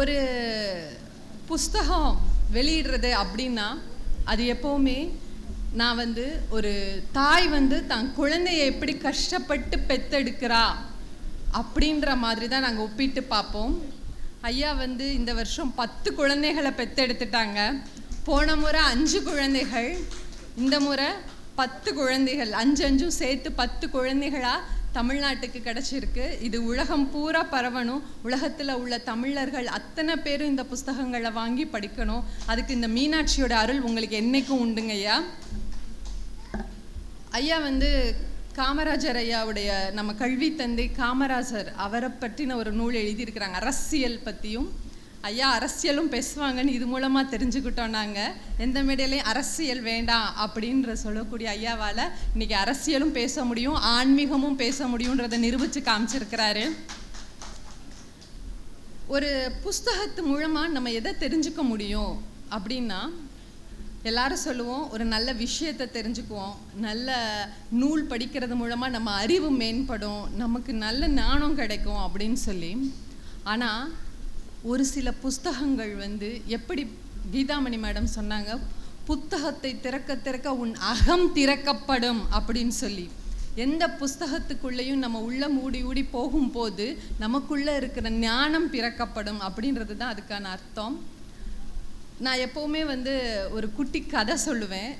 ஒரு புஸ்தகம் வெளியிடுறது அப்படின்னா அது எப்போவுமே நான் வந்து ஒரு தாய் வந்து தன் குழந்தைய எப்படி கஷ்டப்பட்டு பெத்தெடுக்கிறா அப்படின்ற மாதிரி தான் நாங்கள் ஒப்பிட்டு பார்ப்போம். ஐயா வந்து இந்த வருஷம் பத்து குழந்தைகளை பெத்தெடுத்துட்டாங்க. போன முறை அஞ்சு குழந்தைகள் இந்த முறை பத்து குழந்தைகள் அஞ்சு அஞ்சும் சேர்த்து பத்து குழந்தைகளாக தமிழ்நாட்டுக்கு கிடைச்சிருக்கு. இது உலகம் பூரா பரவணும். உலகத்தில் உள்ள தமிழர்கள் அத்தனை பேரும் இந்த புஸ்தகங்களை வாங்கி படிக்கணும். அதுக்கு இந்த மீனாட்சியோட அருள் உங்களுக்கு என்றைக்கும் உண்டுங்க ஐயா. ஐயா வந்து காமராஜர் ஐயாவுடைய நம்ம கல்வி தந்தை காமராஜர் அவரை பற்றின ஒரு நூல் எழுதியிருக்கிறாங்க. அரசியல் பற்றியும் ஐயா அரசியலும் பேசுவாங்கன்னு இது மூலமாக தெரிஞ்சுக்கிட்டோம் நாங்கள் எந்த மேடையிலையும் அரசியல் வேண்டாம் அப்படின்ற சொல்லக்கூடிய ஐயாவால் இன்னைக்கு அரசியலும் பேச முடியும் ஆன்மீகமும் பேச முடியுன்றதை நிரூபித்து காமிச்சிருக்கிறாரு. ஒரு புஸ்தகத்து மூலமாக நம்ம எதை தெரிஞ்சுக்க முடியும் அப்படின்னா எல்லாரும் சொல்லுவோம் ஒரு நல்ல விஷயத்தை தெரிஞ்சுக்குவோம். நல்ல நூல் படிக்கிறது மூலமாக நம்ம அறிவு மேம்படும் நமக்கு நல்ல ஞானம் கிடைக்கும் அப்படின்னு சொல்லி. ஆனால் ஒரு சில புஸ்தகங்கள் வந்து எப்படி கீதாமணி மேடம் சொன்னாங்க புத்தகத்தை திறக்க திறக்க உன் அகம் திறக்கப்படும் அப்படின்னு சொல்லி. எந்த புஸ்தகத்துக்குள்ளேயும் நம்ம உள்ள மூடி ஊடி போகும்போது நமக்குள்ளே இருக்கிற ஞானம் பிறக்கப்படும் அப்படின்றது தான் அதுக்கான அர்த்தம். நான் எப்போவுமே வந்து ஒரு குட்டி கதை சொல்லுவேன்.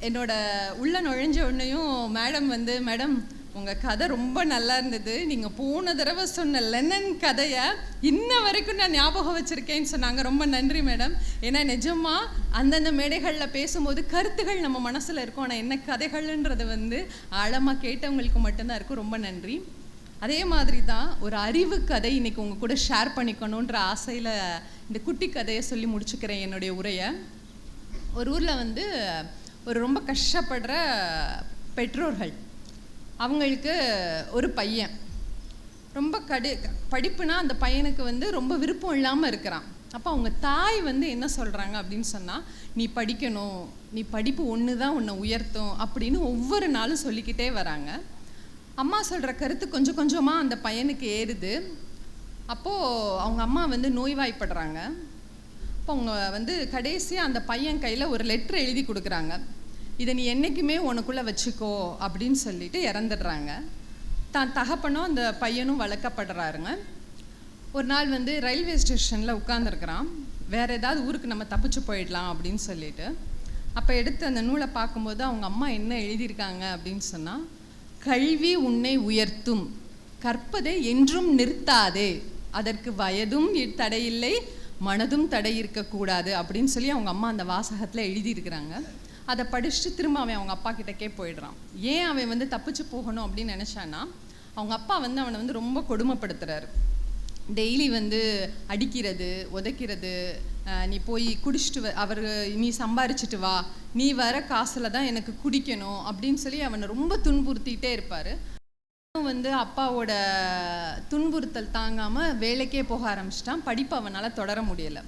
என்னோட உள்ள நுழைஞ்ச உடனேயும் மேடம் வந்து மேடம் உங்கள் கதை ரொம்ப நல்லா இருந்தது. நீங்கள் போன தடவை சொன்ன லெனன் கதையை இன்ன வரைக்கும் நான் ஞாபகம் வச்சுருக்கேன்னு சொன்னாங்க. ரொம்ப நன்றி மேடம். ஏன்னா நிஜமா அந்தந்த மேடைகளில் பேசும்போது கருத்துகள் நம்ம மனசில் இருக்கும். ஆனால் என்ன கதைகள்ன்றது வந்து ஆழமாக கேட்டவங்களுக்கு மட்டும்தான் இருக்கும். ரொம்ப நன்றி. அதே மாதிரி தான் ஒரு அறிவு கதை இன்னைக்கு உங்கள் கூட ஷேர் பண்ணிக்கணுன்ற ஆசையில் இந்த குட்டி கதையை சொல்லி முடிச்சுக்கிறேன் என்னுடைய உரையை. ஒரு ஊரில் வந்து ஒரு ரொம்ப கஷ்டப்படுற பெற்றோர்கள். அவங்களுக்கு ஒரு பையன். ரொம்ப கடி படிப்புனா அந்த பையனுக்கு வந்து ரொம்ப விருப்பம் இல்லாமல் இருக்கிறான். அப்போ அவங்க தாய் வந்து என்ன சொல்கிறாங்க அப்படின்னு சொன்னால் நீ படிக்கணும். நீ படிப்பு ஒன்று தான் உன்னை உயர்த்தும். அப்படின்னு ஒவ்வொரு நாளும் சொல்லிக்கிட்டே வராங்க. அம்மா சொல்கிற கருத்து கொஞ்சம் கொஞ்சமாக அந்த பையனுக்கு ஏறுது. அப்போது அவங்க அம்மா வந்து நோய்வாய்ப்படுறாங்க. அப்போ அவங்க வந்து கடைசியாக அந்த பையன் கையில் ஒரு லெட்ரு எழுதி கொடுக்குறாங்க. இதை நீ என்றைக்குமே உனக்குள்ளே வச்சுக்கோ அப்படின்னு சொல்லிட்டு இறந்துடுறாங்க. தான் தகப்பனும் அந்த பையனும் வளர்க்கப்படுறாருங்க. ஒரு நாள் வந்து ரயில்வே ஸ்டேஷனில் உட்காந்துருக்குறான் வேறு ஏதாவது ஊருக்கு நம்ம தப்பிச்சு போயிடலாம் அப்படின்னு சொல்லிட்டு. அப்போ எடுத்து அந்த நூலை பார்க்கும்போது அவங்க அம்மா என்ன எழுதியிருக்காங்க அப்படின்னு சொன்னால் கல்வி உன்னை உயர்த்தும் கற்பதை என்றும் நிறுத்தாதே. அதற்கு வயதும் தடையில்லை மனதும் தடை இருக்கக்கூடாது அப்படின்னு சொல்லி அவங்க அம்மா அந்த வாசகத்தில் எழுதியிருக்கிறாங்க. அதை படிச்சுட்டு திரும்ப அவன் அவங்க அப்பா கிட்டக்கே போயிடுறான். ஏன் அவன் வந்து தப்பிச்சு போகணும் அப்படின்னு நினச்சான்னா அவங்க அப்பா வந்து அவனை வந்து ரொம்ப கொடுமைப்படுத்துறாரு. டெய்லி வந்து அடிக்கிறது உதைக்கிறது நீ போய் குடிச்சிட்டு வ அவர் நீ சம்பாரிச்சிட்டு வா நீ வர காசில் தான் எனக்கு குடிக்கணும் அப்படின்னு சொல்லி அவனை ரொம்ப துன்புறுத்திட்டே இருப்பார். வந்து அப்பாவோட துன்புறுத்தல் தாங்காமல் வேலைக்கே போக ஆரம்பிச்சிட்டான். படிப்பு அவனால் தொடர முடியலை.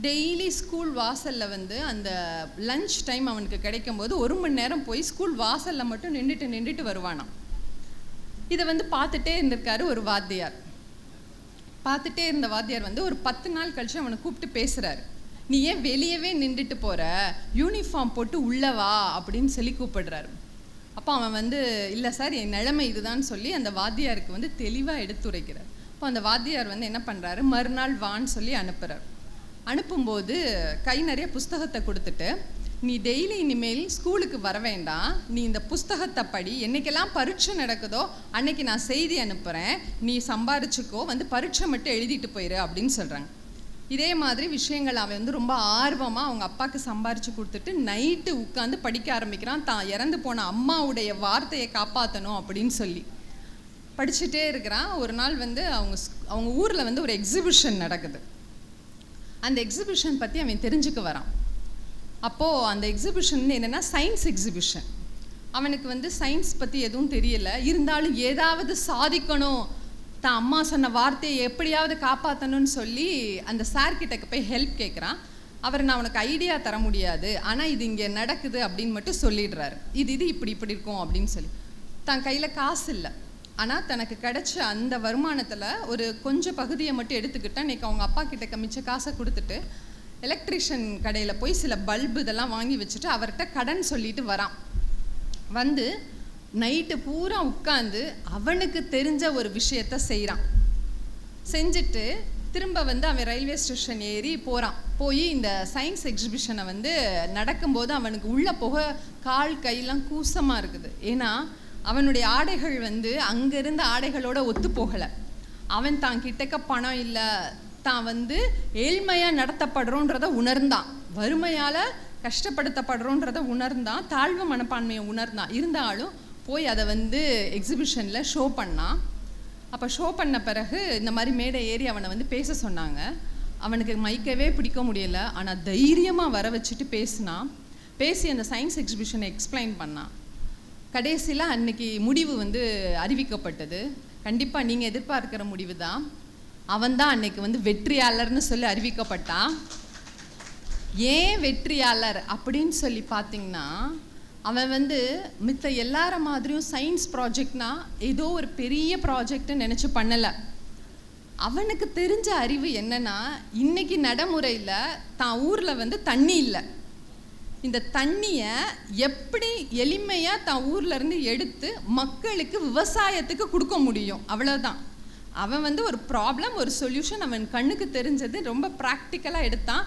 டெய்லி ஸ்கூல் வாசலில் வந்து அந்த லஞ்ச் டைம் அவனுக்கு கிடைக்கும் போது ஒரு மணி நேரம் போய் ஸ்கூல் வாசலில் மட்டும் நின்றுட்டு நின்றுட்டு வருவானாம். இதை வந்து பார்த்துட்டே இருந்திருக்காரு ஒரு வாத்தியார். பார்த்துட்டே இருந்த வாத்தியார் வந்து ஒரு பத்து நாள் கழிச்சு அவனை கூப்பிட்டு பேசுறாரு. நீ ஏன் வெளியவே நின்றுட்டு போற? யூனிஃபார்ம் போட்டு உள்ளே வா அப்படின்னு சொல்லி கூப்பிடுறாரு. அப்போ அவன் வந்து இல்லை சார் என் நிலைமை இதுதான் சொல்லி அந்த வாத்தியாருக்கு வந்து தெளிவாக எடுத்துரைக்கிறார். அப்போ அந்த வாத்தியார் வந்து என்ன பண்ணுறாரு மறுநாள் வான்னு சொல்லி அனுப்புகிறார் அனுப்பும்போது கை நிறைய புஸ்தகத்தை கொடுத்துட்டு நீ டெய்லி இனிமேல் ஸ்கூலுக்கு வர வேண்டாம். நீ இந்த புஸ்தகத்தை படி. என்னைக்கெல்லாம் பரீட்சை நடக்குதோ அன்னைக்கு நான் செய்தி அனுப்புகிறேன் நீ சம்பாரிச்சுக்கோ. வந்து பரீட்சை மட்டும் எழுதிட்டு போயிரு அப்படின்னு சொல்கிறாங்க இதே மாதிரி விஷயங்கள் அவன் வந்து ரொம்ப ஆர்வமாக அவங்க அப்பாவுக்கு சம்பாரித்து கொடுத்துட்டு நைட்டு உட்காந்து படிக்க ஆரம்பிக்கிறான். தான் இறந்து போன அம்மாவுடைய வார்த்தையை காப்பாற்றணும் அப்படின்னு சொல்லி. படிச்சுட்டே இருக்கிறான். ஒரு நாள் வந்து அவங்க அவங்க ஊரில் வந்து ஒரு எக்ஸிபிஷன் நடக்குது. அந்த எக்ஸிபிஷன் பற்றி அவன் தெரிஞ்சுக்க வரான். அப்போது அந்த எக்ஸிபிஷன் என்னென்னா சயின்ஸ் எக்ஸிபிஷன் அவனுக்கு வந்து சயின்ஸ் பற்றி எதுவும் தெரியல. இருந்தாலும் ஏதாவது சாதிக்கணும். தான் அம்மா சொன்ன வார்த்தையை எப்படியாவது காப்பாற்றணும்னு சொல்லி அந்த சார்கிட்ட போய் ஹெல்ப் கேட்குறான் அவர் நான் உனக்கு ஐடியா தர முடியாது. ஆனால் இது இங்கே நடக்குது அப்படின்னு மட்டும் சொல்லிடுறாரு. இது இது இப்படி இப்படி இருக்கும் அப்படின்னு சொல்லி. தான் கையில் காசு இல்லை. ஆனால் தனக்கு கிடைச்ச அந்த வருமானத்தில் ஒரு கொஞ்சம் பகுதியை மட்டும் எடுத்துக்கிட்டு அன்றைக்கி அவங்க அப்பா கிட்ட மிச்ச காசை கொடுத்துட்டு எலக்ட்ரிஷியன் கடையில் போய் சில பல்பு இதெல்லாம் வாங்கி வச்சுட்டு அவர்கிட்ட கடன் சொல்லிட்டு வரான். வந்து நைட்டு பூரா உட்காந்து அவனுக்கு தெரிஞ்ச ஒரு விஷயத்த செய்கிறான் செஞ்சுட்டு திரும்ப வந்து அவன் ரயில்வே ஸ்டேஷன் ஏறி போகிறான் போய் இந்த சயின்ஸ் எக்ஸிபிஷனை வந்து நடக்கும்போது அவனுக்கு உள்ளே போக கால் கையெல்லாம் கூசமாக இருக்குது. ஏன்னா அவனுடைய ஆடைகள் வந்து அங்கிருந்த ஆடைகளோட ஒத்து போகலை. அவன் தான் கிட்டக்க பணம் இல்லை தான் வந்து ஏழ்மையாக நடத்தப்படுறோன்றத உணர்ந்தான். வறுமையால் கஷ்டப்படுத்தப்படுறோன்றத உணர்ந்தான். தாழ்வு மனப்பான்மையை உணர்ந்தான். இருந்தாலும் போய் அதை வந்து எக்ஸிபிஷனில் ஷோ பண்ணான். அப்போ ஷோ பண்ண பிறகு இந்த மாதிரி மேடை ஏறி அவனை வந்து பேச சொன்னாங்க. அவனுக்கு மைக்கவே பிடிக்க முடியல. ஆனால் தைரியமாக வர வச்சுட்டு பேசினான். பேசி அந்த சயின்ஸ் எக்ஸிபிஷனை எக்ஸ்பிளைன் பண்ணான். கடைசியில் அன்னைக்கு முடிவு வந்து அறிவிக்கப்பட்டது. கண்டிப்பாக நீங்கள் எதிர்பார்க்கிற முடிவு தான் அவன் தான் அன்னைக்கு வந்து வெற்றியாளர்னு சொல்லி அறிவிக்கப்பட்டான். ஏன் வெற்றியாளர் அப்படின்னு சொல்லி பார்த்தீங்கன்னா அவன் வந்து மித்த எல்லார மாதிரியும் சயின்ஸ் ப்ராஜெக்ட்னா ஏதோ ஒரு பெரிய ப்ராஜெக்ட்னு நினச்சி பண்ணலை. அவனுக்கு தெரிஞ்ச அறிவு என்னன்னா இன்னைக்கு நடைமுறையில் தான் ஊரில் வந்து தண்ணி இல்லை. இந்த தண்ணியை எப்படி எளிமையாக தான் ஊரில் இருந்து எடுத்து மக்களுக்கு விவசாயத்துக்கு கொடுக்க முடியும்? அவ்வளோதான் அவன் வந்து ஒரு ப்ராப்ளம் ஒரு சொல்யூஷன் அவன் கண்ணுக்கு தெரிஞ்சது ரொம்ப ப்ராக்டிக்கலாக எடுத்தான்.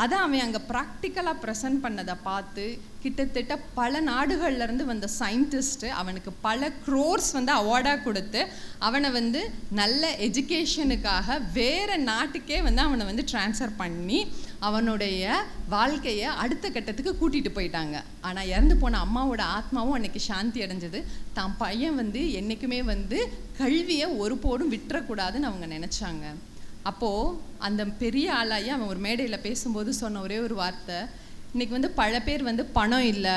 அதை அவன் அங்கே ப்ராக்டிக்கலாக ப்ரெசன்ட் பண்ணதை பார்த்து கிட்டத்தட்ட பல நாடுகள்லேருந்து வந்த சயின்டிஸ்ட்டு அவனுக்கு பல க்ரோர்ஸ் வந்து அவார்டாக கொடுத்து அவனை வந்து நல்ல எஜுகேஷனுக்காக வேறு நாட்டுக்கே வந்து அவனை வந்து ட்ரான்ஸ்ஃபர் பண்ணி அவனுடைய வாழ்க்கையை அடுத்த கட்டத்துக்கு கூட்டிகிட்டு போயிட்டாங்க. ஆனால் இறந்து போன அம்மாவோட ஆத்மாவும் அன்றைக்கி சாந்தி அடைஞ்சது. தான் பையன் வந்து என்றைக்குமே வந்து கல்வியை ஒருபோடும் விட்டுறக்கூடாதுன்னு அவங்க நினச்சாங்க. அப்போது அந்த பெரிய ஆளாகி அவன் ஒரு மேடையில் பேசும்போது சொன்ன ஒரே ஒரு வார்த்தை இன்றைக்கி வந்து பல பேர் வந்து பணம் இல்லை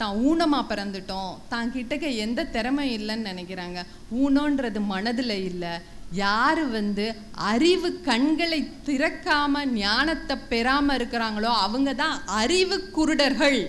தான் ஊனமாக பிறந்துட்டோம் தான் கிட்டக்க எந்த திறமை இல்லைன்னு நினைக்கிறாங்க. ஊனன்றது மனதில் இல்லை. யார் வந்து அறிவு கண்களை திறக்காம ஞானத்தை பெறாமல் இருக்கிறாங்களோ அவங்க தான் அறிவு குருடர்கள்.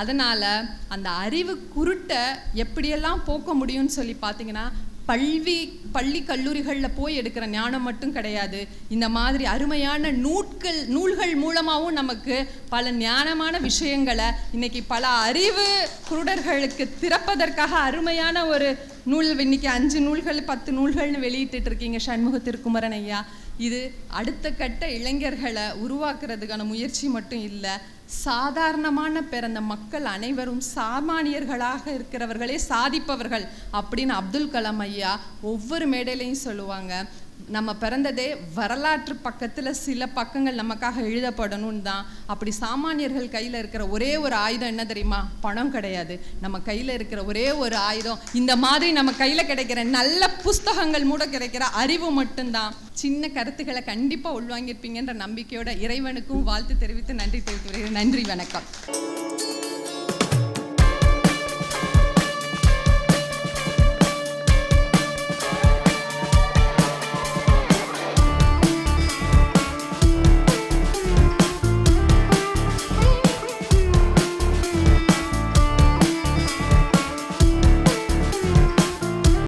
அதனால் அந்த அறிவு குருட்டை எப்படியெல்லாம் போக்க முடியும்னு சொல்லி பார்த்தீங்கன்னா பல்வி பள்ளி கல்லூரிகளில் போய் எடுக்கிற ஞானம் மட்டும் கிடையாது. இந்த மாதிரி அருமையான நூட்கள் நூல்கள் மூலமாகவும் நமக்கு பல ஞானமான விஷயங்களை இன்னைக்கு பல அறிவு குருடர்களுக்கு திறப்பதற்காக அருமையான ஒரு நூல் இன்னைக்கு அஞ்சு நூல்கள் பத்து நூல்கள்னு வெளியிட்டு இருக்கீங்க சண்முக திருக்குமரன் ஐயா. இது அடுத்த கட்ட இளைஞர்களை உருவாக்குறதுக்கான முயற்சி மட்டும் இல்லை சாதாரணமான பிறந்த மக்கள் அனைவரும் சாமானியர்களாக இருக்கிறவர்களே சாதிப்பவர்கள் அப்படின்னு அப்துல் கலாம் ஐயா ஒவ்வொரு மேடையிலையும் சொல்லுவாங்க. நம்ம பிறந்ததே வரலாற்று பக்கத்தில் சில பக்கங்கள் நமக்காக எழுதப்படணும் தான் அப்படி சாமானியர்கள் கையில் இருக்கிற ஒரே ஒரு ஆயுதம் என்ன தெரியுமா? பணம் கிடையாது. நம்ம கையில் இருக்கிற ஒரே ஒரு ஆயுதம் இந்த மாதிரி நம்ம கையில் கிடைக்கிற நல்ல புஸ்தகங்கள் மூட கிடைக்கிற அறிவு மட்டும்தான். சின்ன கருத்துக்களை கண்டிப்பாக உள்வாங்கியிருப்பீங்கன்ற நம்பிக்கையோட இறைவனுக்கும் வாழ்த்து தெரிவித்து நன்றி தெரிவித்து நன்றி வணக்கம்.